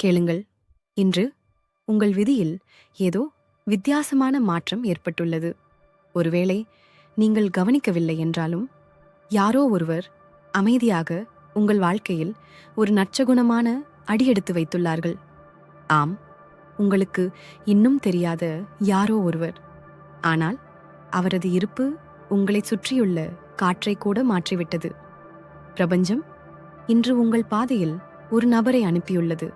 கேளுங்கள். இன்று உங்கள் விதியில் ஏதோ வித்தியாசமான மாற்றம் ஏற்பட்டுள்ளது. ஒருவேளை நீங்கள் கவனிக்கவில்லை என்றாலும் யாரோ ஒருவர் அமைதியாக உங்கள் வாழ்க்கையில் ஒரு நற்சகுணமான அடியெடுத்து வைத்துள்ளார்கள். ஆம் உங்களுக்கு இன்னும் தெரியாத யாரோ ஒருவர். ஆனால் அவரது இருப்பு உங்களைச் சுற்றியுள்ள காற்றை கூட மாற்றிவிட்டது. பிரபஞ்சம் இன்று உங்கள் பாதையில் ஒரு நபரை அனுப்பியுள்ளது.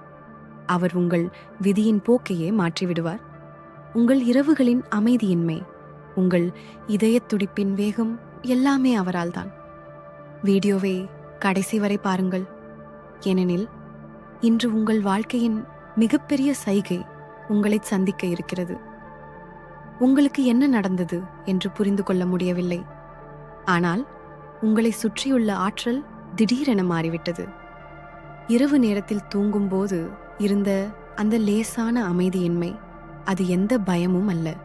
அவர் உங்கள் விதியின் போக்கையே மாற்றிவிடுவார். உங்கள் இரவுகளின் அமைதியின்மை உங்கள் இதயத் துடிப்பின் வேகம் எல்லாமே அவரால்தான். வீடியோவை கடைசி வரை பாருங்கள். ஏனெனில் இன்று உங்கள் வாழ்க்கையின் மிகப்பெரிய சைகை உங்களை சந்திக்க இருக்கிறது. உங்களுக்கு என்ன நடந்தது என்று புரிந்து கொள்ள முடியவில்லை. ஆனால் உங்களை சுற்றியுள்ள ஆற்றல் திடீரென மாறிவிட்டது. இரவு நேரத்தில் தூங்கும்போது இருந்த அந்த லேசான அமைதியின்மை அது எந்த பயமும் அல்ல.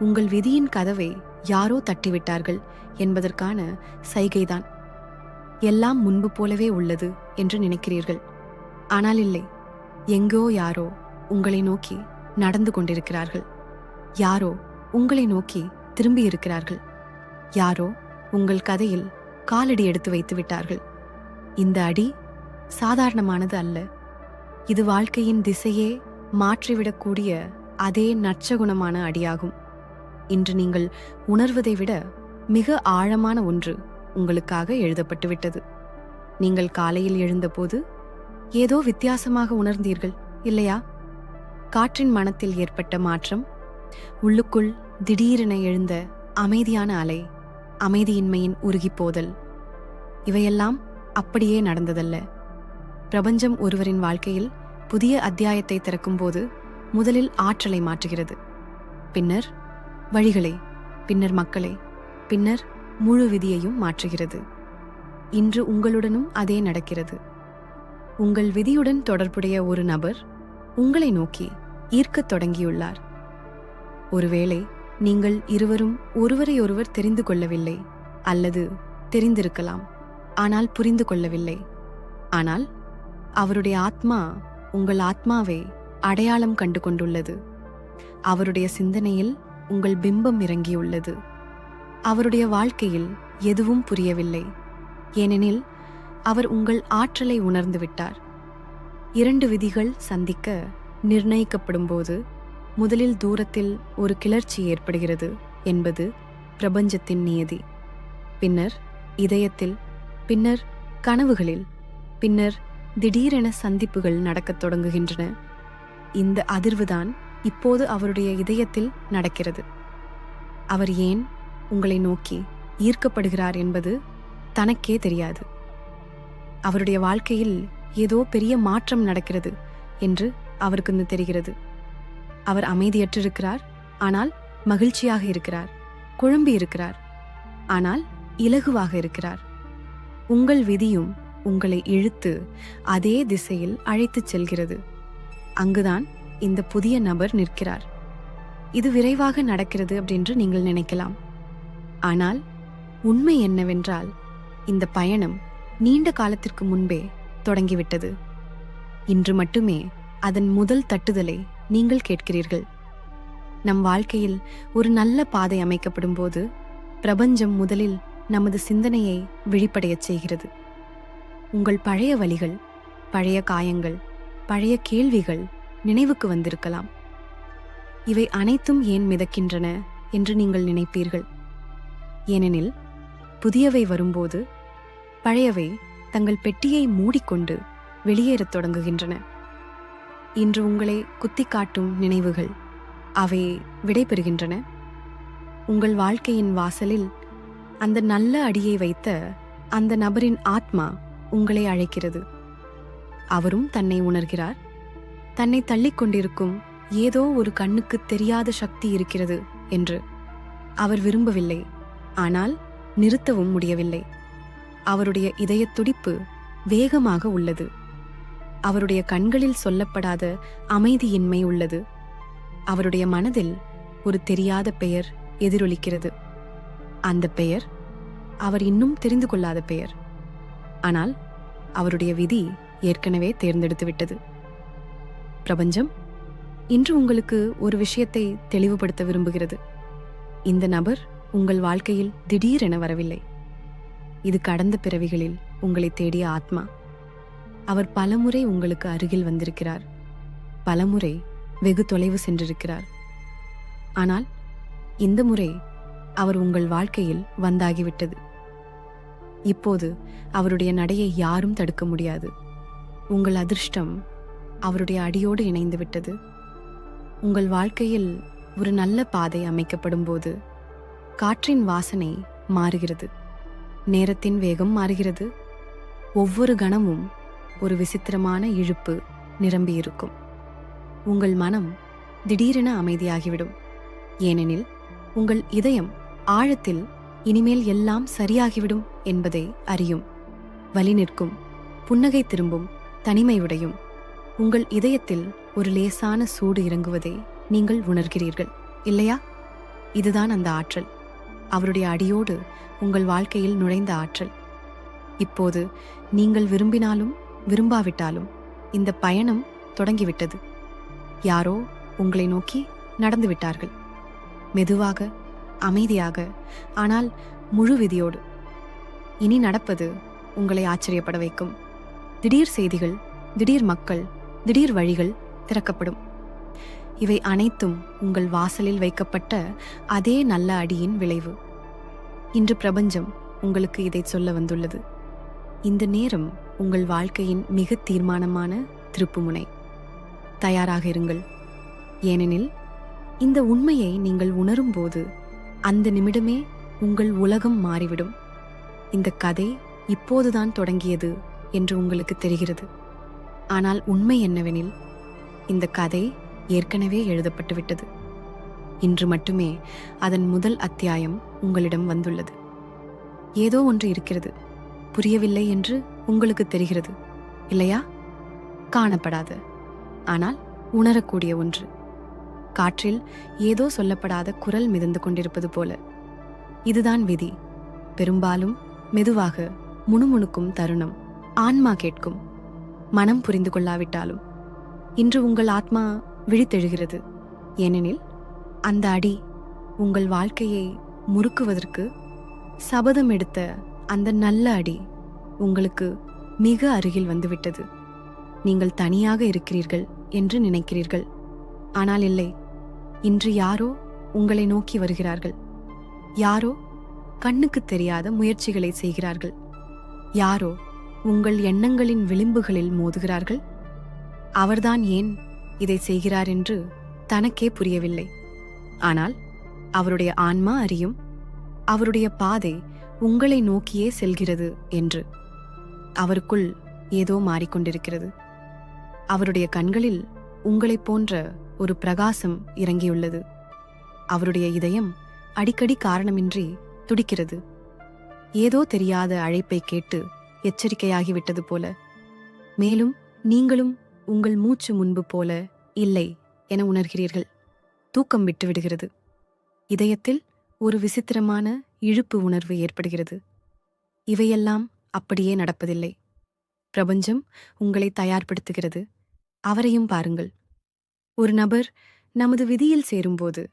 உங்கள் விதியின் கதவை யாரோ தட்டிவிட்டார்கள் என்பதற்கான சைகைதான். எல்லாம் முன்பு போலவே உள்ளது என்று நினைக்கிறீர்கள். ஆனால் இல்லை எங்கோ யாரோ உங்களை நோக்கி நடந்து கொண்டிருக்கிறார்கள். யாரோ உங்களை நோக்கி திரும்பி இருக்கிறார்கள். யாரோ உங்கள் கதையில் காலடி எடுத்து வைத்து விட்டார்கள். இந்த அடி சாதாரணமானது அல்ல. இது வாழ்க்கையின் திசையே மாற்றிவிடக்கூடிய அதே நற்சகுணமான அடியாகும். இன்று நீங்கள் உணர்வதை விட மிக ஆழமான ஒன்று உங்களுக்காக எழுதப்பட்டு விட்டது. நீங்கள் காலையில் எழுந்தபோது ஏதோ வித்தியாசமாக உணர்ந்தீர்கள் இல்லையா? காற்றின் மனத்தில் ஏற்பட்ட மாற்றம் உள்ளுக்குள் திடீரென எழுந்த அமைதியான அலை அமைதியின்மையின் உருகிப்போதல் இவையெல்லாம் அப்படியே நடந்ததல்ல. பிரபஞ்சம் ஒருவரின் வாழ்க்கையில் புதிய அத்தியாயத்தை திறக்கும்போது முதலில் ஆற்றலை மாற்றுகிறது. பின்னர் வழிகளை பின்னர் மக்களை பின்னர் முழு விதியையும் மாற்றுகிறது. இன்று உங்களுடனும் அதே நடக்கிறது. உங்கள் விதியுடன் தொடர்புடைய ஒரு நபர் உங்களை நோக்கி ஈர்க்கத் தொடங்கியுள்ளார். ஒருவேளை நீங்கள் இருவரும் ஒருவரையொருவர் தெரிந்து கொள்ளவில்லை அல்லது தெரிந்திருக்கலாம். ஆனால் புரிந்து கொள்ளவில்லை. ஆனால் அவருடைய ஆத்மா உங்கள் ஆத்மாவை அடையாளம் கண்டு கொண்டுள்ளது அவருடைய சிந்தனையில் உங்கள் பிம்பம் இறங்கியுள்ளது. அவருடைய வாழ்க்கையில் எதுவும் புரியவில்லை. ஏனெனில் அவர் உங்கள் ஆற்றலை உணர்ந்து விட்டார். இரண்டு விதிகள் சந்திக்க நிர்ணயிக்கப்படும்போது முதலில் தூரத்தில் ஒரு கிளர்ச்சி ஏற்படுகிறது என்பது பிரபஞ்சத்தின் நியதி. பின்னர் இதயத்தில் பின்னர் கனவுகளில் பின்னர் திடீரென சந்திப்புகள் நடக்கத் தொடங்குகின்றன. இந்த அதிர்வுதான் இப்போது அவருடைய இதயத்தில் நடக்கிறது. அவர் ஏன் உங்களை நோக்கி ஈர்க்கப்படுகிறார் என்பது தனக்கே தெரியாது. அவருடைய வாழ்க்கையில் ஏதோ பெரிய மாற்றம் நடக்கிறது என்று அவருக்கு தெரிகிறது. அவர் அமைதியற்றிருக்கிறார் ஆனால் மகிழ்ச்சியாக இருக்கிறார் குழம்பி இருக்கிறார் ஆனால் இலகுவாக இருக்கிறார். உங்கள் விதியும் உங்களை இழுத்து அதே திசையில் அழைத்துச் செல்கிறது. அங்குதான் இந்த புதிய நபர் நிற்கிறார். இது விரைவாக நடக்கிறது அப்படின்று நீங்கள் நினைக்கலாம். ஆனால் உண்மை என்னவென்றால் இந்த பயணம் நீண்ட காலத்திற்கு முன்பே தொடங்கிவிட்டது. இன்று மட்டுமே அதன் முதல் தட்டுதலை நீங்கள் கேட்கிறீர்கள். நம் வாழ்க்கையில் ஒரு நல்ல பாதை அமைக்கப்படும் போது பிரபஞ்சம் முதலில் நமது சிந்தனையை விழிப்படையச் செய்கிறது. உங்கள் பழைய வழிகள் பழைய காயங்கள் பழைய கேள்விகள் நினைவுக்கு வந்திருக்கலாம். இவை அனைத்தும் ஏன் மிதக்கின்றன என்று நீங்கள் நினைப்பீர்கள். ஏனெனில் புதியவை வரும்போது பழையவை தங்கள் பெட்டியை மூடிக்கொண்டு வெளியேறத் தொடங்குகின்றன. இன்று உங்களை குத்தி காட்டும் நினைவுகள் அவை விடைபெறுகின்றன. உங்கள் வாழ்க்கையின் வாசலில் அந்த நல்ல அடியை வைத்த அந்த நபரின் ஆத்மா உங்களை அழைக்கிறது. அவரும் தன்னை உணர்கிறார். தன்னை தள்ளிக்கொண்டிருக்கும் ஏதோ ஒரு கண்ணுக்கு தெரியாத சக்தி இருக்கிறது என்று அவர் விரும்பவில்லை. ஆனால் நிறுத்தவும் முடியவில்லை. அவருடைய இதயத் துடிப்பு வேகமாக உள்ளது. அவருடைய கண்களில் சொல்லப்படாத அமைதியின்மை உள்ளது. அவருடைய மனதில் ஒரு தெரியாத பெயர் எதிரொலிக்கிறது. அந்த பெயர் அவர் இன்னும் தெரிந்து கொள்ளாத பெயர். ஆனால் அவருடைய விதி ஏற்கனவே தேர்ந்தெடுத்து விட்டது. பிரபஞ்சம் இன்று உங்களுக்கு ஒரு விஷயத்தை தெளிவுபடுத்த விரும்புகிறது. இந்த நபர் உங்கள் வாழ்க்கையில் திடீரென வரவில்லை. இது கடந்த பிறவிகளில் உங்களை தேடிய ஆத்மா. அவர் பலமுறை உங்களுக்கு அருகில் வந்திருக்கிறார். பலமுறை வெகு தொலைவு சென்றிருக்கிறார். ஆனால் இந்த முறை அவர் உங்கள் வாழ்க்கையில் வந்தாகிவிட்டது. இப்போது அவருடைய நடையை யாரும் தடுக்க முடியாது. உங்கள் அதிர்ஷ்டம் அவருடைய அடியோடு இணைந்து விட்டது. உங்கள் வாழ்க்கையில் ஒரு நல்ல பாதை அமைக்கப்படும் போது காற்றின் வாசனை மாறுகிறது. நேரத்தின் வேகம் மாறுகிறது. ஒவ்வொரு கணமும் ஒரு விசித்திரமான இழுப்பு நிரம்பியிருக்கும் உங்கள் மனம் திடீரென அமைதியாகிவிடும். ஏனெனில் உங்கள் இதயம் ஆழத்தில் இனிமேல் எல்லாம் சரியாகிவிடும் என்பதை அறியும். வலி நிற்கும். புன்னகை திரும்பும். தனிமை உடையும் உங்கள் இதயத்தில் ஒரு லேசான சூடு இறங்குவதை நீங்கள் உணர்கிறீர்கள் இல்லையா? இதுதான் அந்த ஆற்றல். அவருடைய அடியோடு உங்கள் வாழ்க்கையில் நுழைந்த ஆற்றல். இப்போது நீங்கள் விரும்பினாலும் விரும்பாவிட்டாலும் இந்த பயணம் தொடங்கிவிட்டது. யாரோ உங்களை நோக்கி நடந்துவிட்டார்கள் மெதுவாக அமைதியாக. ஆனால் முழு விதியோடு இனி நடப்பது உங்களை ஆச்சரியப்பட வைக்கும். திடீர் செய்திகள் திடீர் மக்கள் திடீர் வழிகள் திறக்கப்படும். இவை அனைத்தும் உங்கள் வாசலில் வைக்கப்பட்ட அதே நல்ல அடியின் விளைவு. இன்று பிரபஞ்சம் உங்களுக்கு இதை சொல்ல வந்துள்ளது. இந்த நேரம் உங்கள் வாழ்க்கையின் மிக தீர்மானமான திருப்புமுனை. தயாராக இருங்கள். ஏனெனில் இந்த உண்மையை நீங்கள் உணரும்போது அந்த நிமிடமே உங்கள் உலகம் மாறிவிடும். இந்த கதை இப்போதுதான் தொடங்கியது என்று உங்களுக்கு தெரிகிறது. ஆனால் உண்மை என்னவெனில் இந்த கதை ஏற்கனவே எழுதப்பட்டுவிட்டது இன்று மட்டுமே அதன் முதல் அத்தியாயம் உங்களிடம் வந்துள்ளது. ஏதோ ஒன்று இருக்கிறது. புரியவில்லை என்று உங்களுக்கு தெரிகிறது. இல்லையா? காணப்படாத. ஆனால் உணரக்கூடிய ஒன்று. காற்றில் ஏதோ சொல்லப்படாத குரல் மிதந்து கொண்டிருப்பது போல. இதுதான் விதி. பெரும்பாலும் மெதுவாக முணுமுணுக்கும் தருணம். ஆன்மா கேட்கும். மனம் புரிந்து கொள்ளாவிட்டாலும். இன்று உங்கள் ஆத்மா விழித்தெழுகிறது. ஏனெனில் அந்த அடி உங்கள் வாழ்க்கையை முறுக்குவதற்கு சபதம் எடுத்த அந்த நல்ல அடி உங்களுக்கு மிக அருகில் வந்துவிட்டது. நீங்கள் தனியாக இருக்கிறீர்கள் என்று நினைக்கிறீர்கள். ஆனால் இல்லை. இன்று யாரோ உங்களை நோக்கி வருகிறார்கள். யாரோ கண்ணுக்கு தெரியாத முயற்சிகளை செய்கிறார்கள். யாரோ உங்கள் எண்ணங்களின் விளிம்புகளில் மோதுகிறார்கள். அவர்தான் ஏன் இதை செய்கிறார் என்று தனக்கே புரியவில்லை. ஆனால் அவருடைய ஆன்மா அறியும். அவருடைய பாதை உங்களை நோக்கியே செல்கிறது என்று. அவருக்குள் ஏதோ மாறிக்கொண்டிருக்கிறது. அவருடைய கண்களில் உங்களைப் போன்ற ஒரு பிரகாசம் இறங்கியுள்ளது. அவருடைய இதயம் அடிக்கடி காரணமின்றி துடிக்கிறது. ஏதோ தெரியாத அழைப்பை கேட்டு எச்சரிக்கையாகிவிட்டது போல. மேலும் நீங்களும் உங்கள் மூச்சு முன்பு போல இல்லை என உணர்கிறீர்கள். தூக்கம் விட்டு விடுகிறது. இதயத்தில் ஒரு விசித்திரமான இழுப்பு உணர்வு ஏற்படுகிறது. இவையெல்லாம் அப்படியே நடப்பதில்லை. பிரபஞ்சம் உங்களை தயார்படுத்துகிறது. அவரையும் பாருங்கள். ஒரு நபர் நமது விதியில் சேரும்போது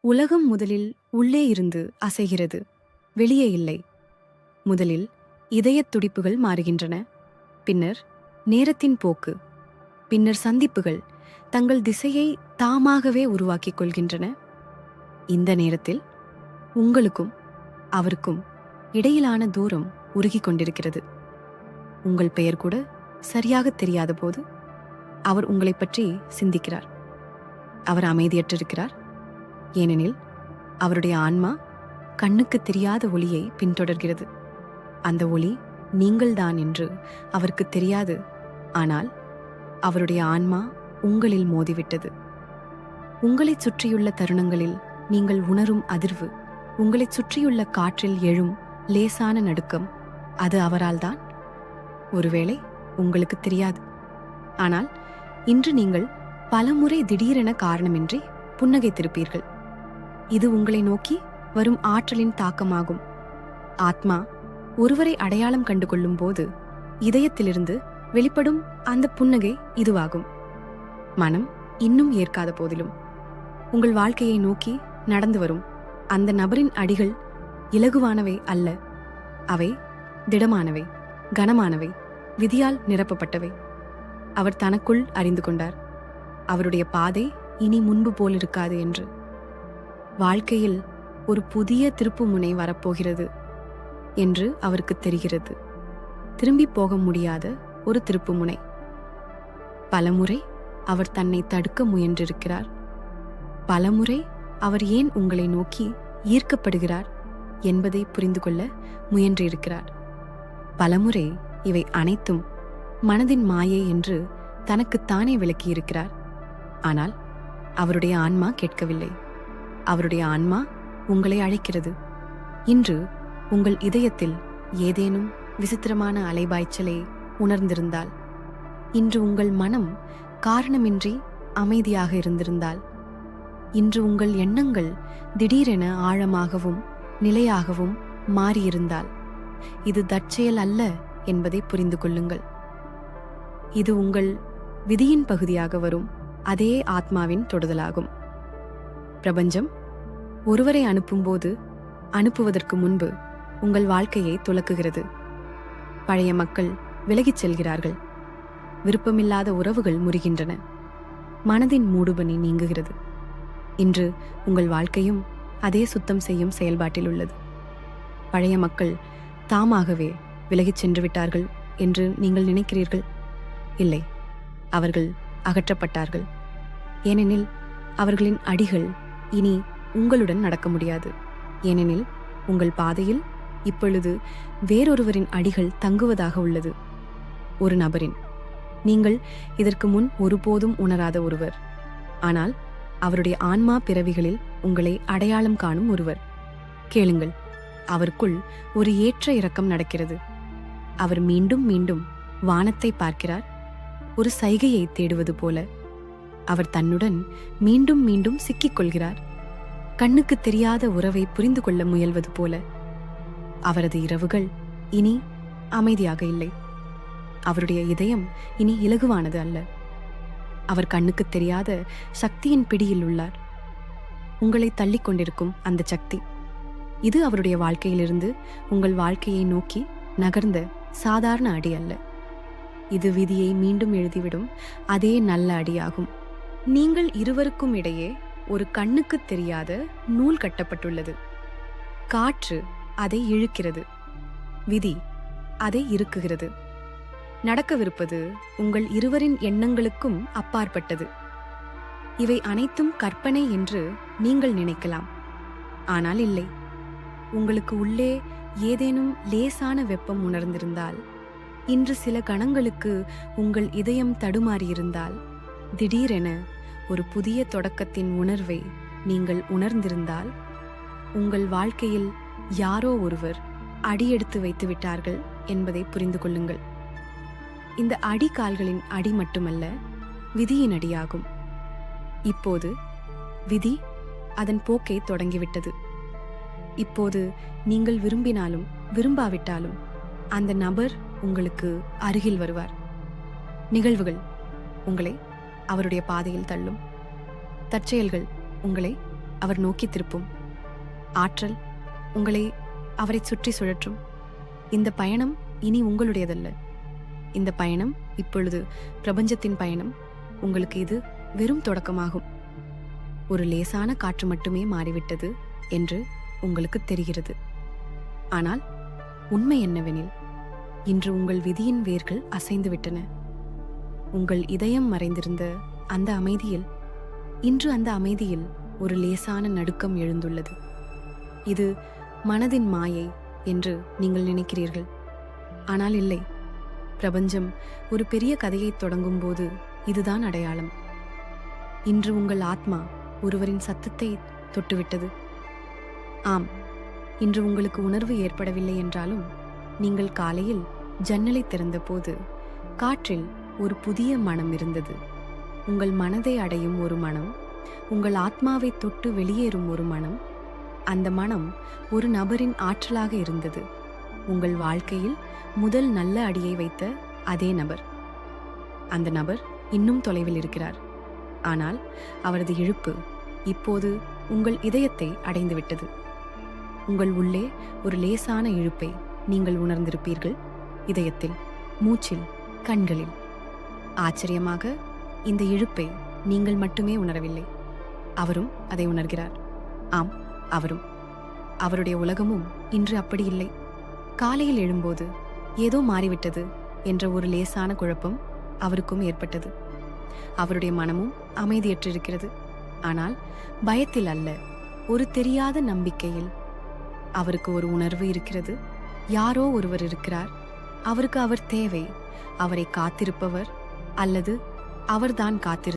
உலகம் முதலில் உள்ளே இருந்து அசைகிறது வெளியே இல்லை. முதலில் இதயத் துடிப்புகள் மாறுகின்றன பின்னர் நேரத்தின் போக்கு பின்னர் சந்திப்புகள் தங்கள் திசையை தாமாகவே உருவாக்கிக் கொள்கின்றன. இந்த நேரத்தில் உங்களுக்கும் அவருக்கும் இடையிலான தூரம் உருகிக் கொண்டிருக்கிறது. உங்கள் பெயர் கூட சரியாக தெரியாத போது அவர் உங்களைப் பற்றி சிந்திக்கிறார். அவர் அமைதியற்றிருக்கிறார். ஏனெனில் அவருடைய ஆன்மா கண்ணுக்கு தெரியாத ஒளியை பின்தொடர்கிறது. அந்த ஒளி நீங்கள்தான் என்று அவருக்கு தெரியாது. ஆனால் அவருடைய ஆன்மா உங்களில் மோதிவிட்டது. உங்களைச் சுற்றியுள்ள தருணங்களில் நீங்கள் உணரும் அதிர்வு உங்களைச் சுற்றியுள்ள காற்றில் எழும் லேசான நடுக்கம் அது அவரால்தான்? ஒருவேளை உங்களுக்கு தெரியாது. ஆனால் இன்று நீங்கள் பலமுறை திடீரென காரணமின்றி புன்னகைத்திருப்பீர்கள். இது உங்களை நோக்கி வரும் ஆற்றலின் தாக்கமாகும். ஆத்மா ஒருவரை அடையாளம் கண்டு கொள்ளும் போது இதயத்திலிருந்து வெளிப்படும் அந்த புன்னகை இதுவாகும். மனம் இன்னும் ஏற்காத போதிலும் உங்கள் வாழ்க்கையை நோக்கி நடந்து வரும். அந்த நபரின் அடிகள் இலகுவானவை அல்ல. அவை திடமானவை கனமானவை விதியால் நிரப்பப்பட்டவை. அவர் தனக்குள் அறிந்து கொண்டார். அவருடைய பாதை இனி முன்பு போல் இருக்காது என்று. வாழ்க்கையில் ஒரு புதிய திருப்புமுனை வரப்போகிறது என்று அவருக்கு தெரிகிறது. திரும்பி போக முடியாத ஒரு திருப்புமுனை பலமுறை அவர் தன்னை தடுக்க முயன்றிருக்கிறார். பலமுறை அவர் ஏன் உங்களை நோக்கி ஈர்க்கப்படுகிறார் என்பதை புரிந்து கொள்ள முயன்றிருக்கிறார். பலமுறை இவை அனைத்தும் மனதின் மாயை என்று தனக்குத்தானே விளக்கியிருக்கிறார். ஆனால் அவருடைய ஆன்மா கேட்கவில்லை. அவருடைய ஆன்மா உங்களை அழைக்கிறது. இன்று உங்கள் இதயத்தில் ஏதேனும் விசித்திரமான அலைபாய்ச்சலை உணர்ந்திருந்தால் இன்று உங்கள் மனம் காரணமின்றி அமைதியாக இருந்திருந்தால் இன்று உங்கள் எண்ணங்கள் திடீரென ஆழமாகவும் நிலையாகவும் மாறியிருந்தால் இது தற்செயல் அல்ல என்பதை புரிந்து கொள்ளுங்கள். இது உங்கள் விதியின் பகுதியாக வரும். அதே ஆத்மாவின் தொடுதலாகும். பிரபஞ்சம் ஒருவரை அனுப்பும்போது அனுப்புவதற்கு முன்பு உங்கள் வாழ்க்கையை துலக்குகிறது. பழைய மக்கள் விலகிச் செல்கிறார்கள். விருப்பமில்லாத உறவுகள் முறிகின்றன. மனதின் மூடுபனி நீங்குகிறது. இன்று உங்கள் வாழ்க்கையும் அதே சுத்தம் செய்யும் செயல்பாட்டில் உள்ளது. பழைய மக்கள் தாமாகவே விலகிச் சென்று விட்டார்கள் என்று நீங்கள் நினைக்கிறீர்கள். இல்லை அவர்கள் அகற்றப்பட்டார்கள். ஏனெனில் அவர்களின் அடிகள் இனி உங்களுடன் நடக்க முடியாது. ஏனெனில் உங்கள் பாதையில் இப்பொழுது வேறொருவரின் அடிகள் தங்குவதாக உள்ளது. ஒரு நபரின் நீங்கள் இதற்கு முன் ஒருபோதும் உணராத ஒருவர். ஆனால் அவருடைய ஆன்மா பிறவிகளில் உங்களை அடையாளம் காணும் ஒருவர். கேளுங்கள் அவருக்குள் ஒரு ஏற்ற இறக்கம் நடக்கிறது. அவர் மீண்டும் மீண்டும் வானத்தை பார்க்கிறார் ஒரு சைகையை தேடுவது போல. அவர் தன்னுடன் மீண்டும் மீண்டும் சிக்கிக் கொள்கிறார் கண்ணுக்கு தெரியாத உறவை புரிந்து கொள்ள முயல்வது போல. அவரது இரவுகள் இனி அமைதியாக இல்லை. அவருடைய இதயம் இனி இலகுவானது அல்ல. அவர் கண்ணுக்கு தெரியாத சக்தியின் பிடியில் உள்ளார். உங்களை தள்ளி கொண்டிருக்கும் அந்த சக்தி. இது அவருடைய வாழ்க்கையிலிருந்து உங்கள் வாழ்க்கையை நோக்கி நகர்ந்த சாதாரண அடி அல்ல. இது விதியை மீண்டும் எழுதிவிடும். அதே நல்ல அடியாகும். நீங்கள் இருவருக்கும் இடையே ஒரு கண்ணுக்கு தெரியாத நூல் கட்டப்பட்டுள்ளது. காற்று அதை இழுக்கிறது. விதி அதை இறுக்குகிறது. நடக்கவிருப்பது உங்கள் இருவரின் எண்ணங்களுக்கும் அப்பாற்பட்டது. இவை அனைத்தும் கற்பனை என்று நீங்கள் நினைக்கலாம். ஆனால் இல்லை. உங்களுக்கு உள்ளே ஏதேனும் லேசான வெப்பம் உணர்ந்திருந்தால் இன்று சில கணங்களுக்கு உங்கள் இதயம் தடுமாறியிருந்தால் திடீரென ஒரு புதிய தொடக்கத்தின் உணர்வை நீங்கள் உணர்ந்திருந்தால் உங்கள் வாழ்க்கையில் யாரோ ஒருவர் அடியெடுத்து வைத்து விட்டார்கள் என்பதை புரிந்து கொள்ளுங்கள். இந்த அடி கால்களின் அடி மட்டுமல்ல விதியின் அடியாகும். இப்போது விதி அதன் போக்கை தொடங்கிவிட்டது. இப்போது நீங்கள் விரும்பினாலும் விரும்பாவிட்டாலும் அந்த நபர் உங்களுக்கு அருகில் வருவார். நிகழ்வுகள் உங்களை அவருடைய பாதையில் தள்ளும். தற்செயல்கள் உங்களை அவர் நோக்கி திருப்பும். ஆற்றல் உங்களை அவரை சுற்றி சுழற்றும். இந்த பயணம் இனி உங்களுடையதல்ல. இந்த பயணம் இப்பொழுது பிரபஞ்சத்தின் பயணம். உங்களுக்கு இது வெறும் தொடக்கமாகும். ஒரு லேசான காற்று மட்டுமே மாறிவிட்டது என்று உங்களுக்கு தெரிகிறது. ஆனால் உண்மை என்னவெனில் இன்று உங்கள் விதியின் வேர்கள் அசைந்து விட்டன உங்கள் இதயம் மறைந்திருந்த அந்த அமைதியில் இன்று அந்த அமைதியில் ஒரு லேசான நடுக்கம் எழுந்துள்ளது. இது மனதின் மாயை என்று நீங்கள் நினைக்கிறீர்கள். ஆனால் இல்லை பிரபஞ்சம் ஒரு பெரிய கதையை தொடங்கும் போது இதுதான் அடையாளம். இன்று உங்கள் ஆத்மா ஒருவரின் சத்தத்தை தொட்டுவிட்டது. ஆம் இன்று உங்களுக்கு உணர்வு ஏற்படவில்லை என்றாலும் நீங்கள் காலையில் ஜன்னலை திறந்தபோது காற்றில் ஒரு புதிய மனம் இருந்தது. உங்கள் மனதை அடையும் ஒரு மனம் உங்கள் ஆத்மாவை தொட்டு வெளியேறும் ஒரு மனம். அந்த மனம் ஒரு நபரின் ஆற்றலாக இருந்தது. உங்கள் வாழ்க்கையில் முதல் நல்ல அடியை வைத்த அதே நபர். அந்த நபர் இன்னும் தொலைவில் இருக்கிறார். ஆனால் அவரது இழுப்பு இப்போது உங்கள் இதயத்தை அடைந்துவிட்டது. உங்கள் உள்ளே ஒரு லேசான இழுப்பை நீங்கள் உணர்ந்திருப்பீர்கள். இதயத்தில் மூச்சில் கண்களில். ஆச்சரியமாக இந்த இழுப்பை நீங்கள் மட்டுமே உணரவில்லை. அவரும் அதை உணர்கிறார். ஆம் அவரும். அவருடைய உலகமும் இன்று அப்படி இல்லை. காலையில் எழும்போது ஏதோ மாறிவிட்டது என்ற ஒரு லேசான குழப்பம் அவருக்கும் ஏற்பட்டது. அவருடைய மனமும் அமைதியற்றிருக்கிறது. ஆனால் பயத்தில் அல்ல ஒரு தெரியாத நம்பிக்கையில் அவருக்கு ஒரு உணர்வு இருக்கிறது. யாரோ ஒருவர் இருக்கிறார். அவருக்கு அவர் தேவை. அவரை காத்திருப்பவர் அல்லது அவர்தான் காத்திரு